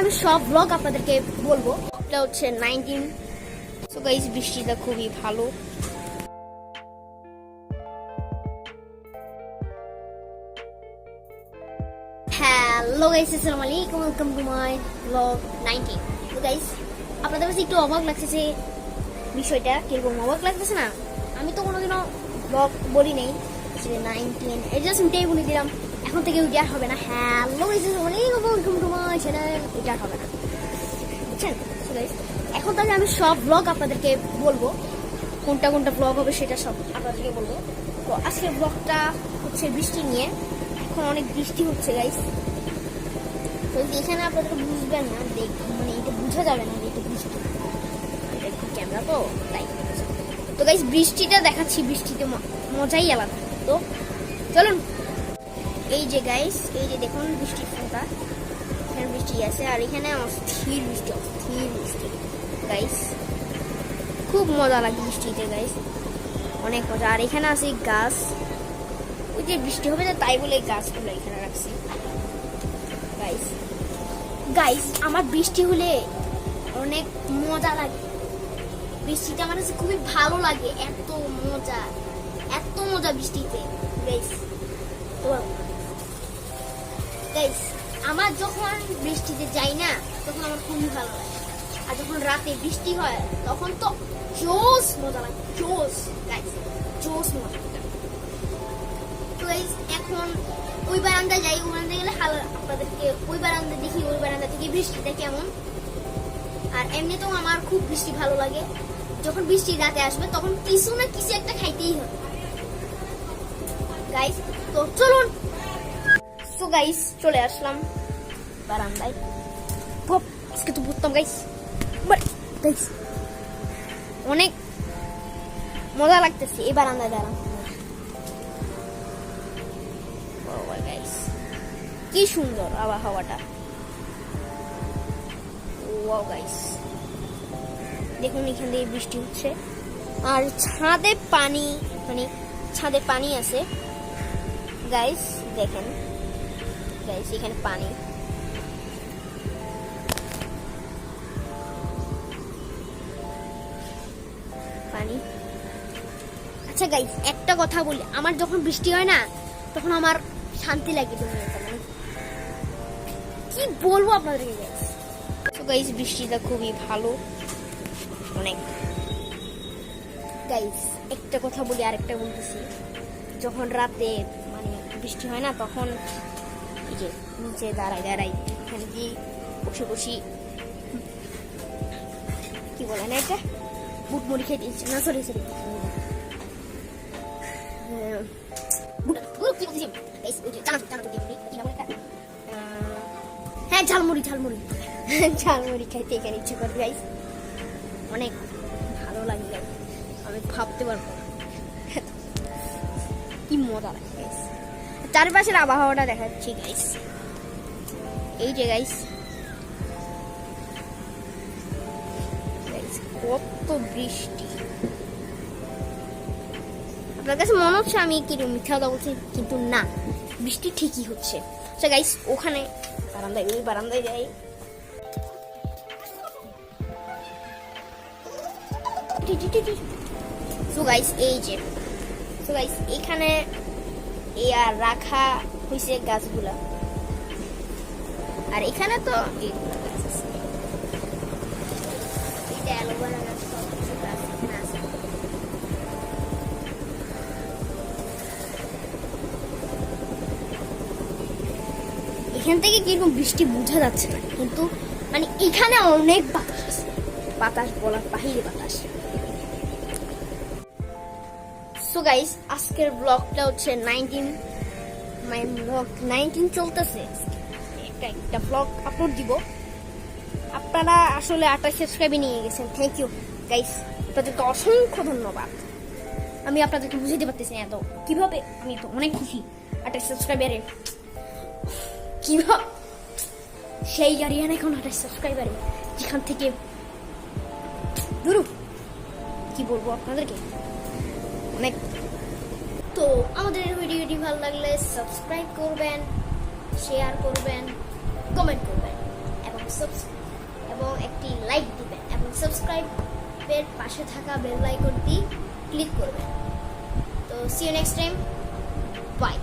আমি সব ব্লগ আপনাদেরকে বলব। এটা হচ্ছে নাইনটিন সো গাইস বৃষ্টিটা খুবই ভালো। হ্যালো গাইস আলাইকুম। ওয়েলকাম টু মাই ব্লগ 19 তো গাইস আপনাদের কাছে একটু অবাক লাগতেছে বিষয়টা। কীরকম অবাক লাগতেছে না? আমি তো কোনোদিনও ব্লগ বলি নেই। 19 এটা জাস্ট উঠেই বলে দিলাম। এখন থেকে উঠে আর হবে না। হ্যালো গাইস আসসালামু আলাইকুম। ওয়েলকাম টু চ্যানেল এটা হবে না। বুঝছেন? এখন তাহলে আমি সব ব্লগ আপনাদেরকে বলব। কোনটা কোনটা ব্লগ হবে সেটা সব আপনাদেরকে বলব। তো আজকের ব্লগটা হচ্ছে বৃষ্টি নিয়ে। এখন অনেক বৃষ্টি হচ্ছে গাইস তো এখানে আপনাদের বুঝবেন না, দেখ মানে এটা বোঝা যাবে না এটা বৃষ্টি। ক্যামেরা তো, তাই। তো গাইস বৃষ্টিটা দেখাচ্ছি, বৃষ্টিতে মজাই আলাদা। তো চলুন। এই যে গাইস এই যে দেখুন বৃষ্টি। আছে আর এখানে অস্থির বৃষ্টি অস্থির বৃষ্টি। গাইস খুব মজা লাগে বৃষ্টিতে গাইস অনেক মজা। আর এখানে আছে গাছ। ওই যে বৃষ্টি হবে না, তাই বলে গাছগুলো এখানে রাখছি। গাইস গাইস আমার বৃষ্টি হলে অনেক মজা লাগে। বৃষ্টিতে আমার কাছে খুবই ভালো লাগে এত মজা এত মজা বৃষ্টিতে গাইস তো গাইস আমার যখন বৃষ্টিতে যাই না, তখন আমার খুবই ভালো লাগে। আর যখন রাতে বৃষ্টি হয়, তখন তো জোস মজা লাগে জোস গাইস জোস মজা এখন ওই বারান্দায় যাই, ওই বারান্দায় গেলে হাল আপনাদেরকে ওই বারান্দা দেখি, ওই বারান্দা থেকে বৃষ্টিটা কেমন। আর এমনিতেও আমার খুব বৃষ্টি ভালো লাগে। যখন বৃষ্টি রাতে আসবে, তখন কিছু না কিছু একটা খাইতেই হবে। গাইস তো চলুন গাইস চলে আসলাম বারান্দায়। পপ আজকে তো বুঝতাম গাইস বাট গাইস অনেক মজা লাগতেছে এই বারান্দায় দাঁড়ান। গাইস কি সুন্দর আবহাওয়াটা। ওয়াও গাইস দেখুন এখান থেকে বৃষ্টি হচ্ছে। আর ছাদে পানি মানে ছাদে পানি আছে। গাইস দেখেন। গাইস এখানে পানি। পানি। আচ্ছা গাইস একটা কথা বলি, আমার যখন বৃষ্টি হয় না, তখন আমার শান্তি লাগে কি বলব আপনাদেরকে গাইস গাইস বৃষ্টিটা খুবই ভালো। অনেক। গাইস একটা কথা বলি, আরেকটা বলতেছি। যখন রাতে মানে বৃষ্টি হয় না, তখন এই নিচে দাঁড়াই দাঁড়াই এখানে কি বসে বসি। কি বলে না এটা? বুট মুড়ি খেতে ইচ্ছে না সরি সরি হ্যাঁ ঝালমুড়ি ঝালমুড়ি। ঝালমুড়ি খাইতে এখানে ইচ্ছে করে গাইস অনেক ভালো লাগে। আমি ভাবতে পারব কি মজা লাগে গাইস চারপাশের আবহাওয়াটা দেখাচ্ছি গাইস এই যে গাইস কত বৃষ্টি। আপনার কাছে মনে হচ্ছে আমি কি মিথ্যা কথা বলছি? কিন্তু না, বৃষ্টি ঠিকই হচ্ছে। আচ্ছা গাইস ওখানে বারান্দায় ওই বারান্দায় যাই। সো গাইস এই যে। সো গাইস এখানে আর রাখা হয়েছে গাছগুলা। আর এখানে তো। এখান থেকে কীরকম বৃষ্টি বোঝা যাচ্ছে না, কিন্তু মানে এখানে অনেক বাতাস বাতাস বলার বাহিরে বাতাস। সো গাইস আজকের ব্লগটা হচ্ছে নাইনটিন মাই ব্লগ নাইনটিন চলতেছে। একটা একটা ব্লগ আপলোড দিব। আপনারা আসলে আঠাশ সাবস্ক্রাইবে নিয়ে গেছেন। থ্যাংক ইউ গাইস আপনাদেরকে অসংখ্য ধন্যবাদ। আমি আপনাদেরকে বুঝাতে পারতেছি এত। কীভাবে? আমি তো অনেক খুশি আঠাশ সাবস্ক্রাইবারে কীভাবে? সেই গাড়িয়ান এখন আঠাশ সাবস্ক্রাইবারে যেখান থেকে দুরু কি বলব আপনাদেরকে? অনেক। তো আমাদের ভিডিওটি ভালো লাগলে সাবস্ক্রাইব করবেন শেয়ার করবেন কমেন্ট করবেন এবং এবং একটি লাইক দিবেন এবং সাবস্ক্রাইবের পাশে থাকা বেল আইকনটি ক্লিক করবেন। তো see you next time bye